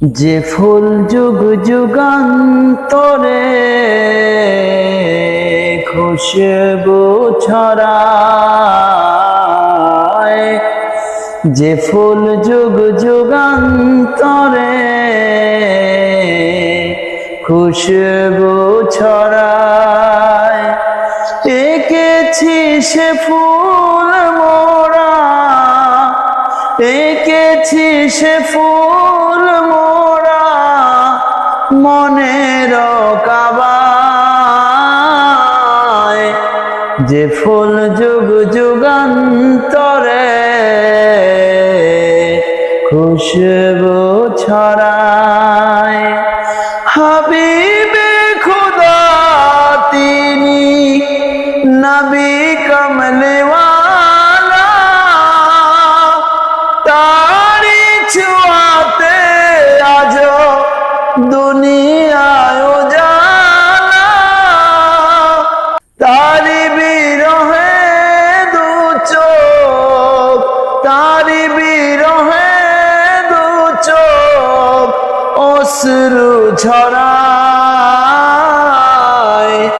যে ফুল যুগ যুগান্তরে খুশবু ছড়ায়, যে ফুল যুগ যুগান্তরে খুশবু ছড়ায়, এঁকেছি সে ফুল মোরা এঁকেছি সে ফুল মোরা মনের কাবায় যে ফুল যুগ যুগান্তরে খুশবু ছড়ায়। হাবিবে খুদা তিনি নবী কমলেওয়ালা অশ্রু ঝরা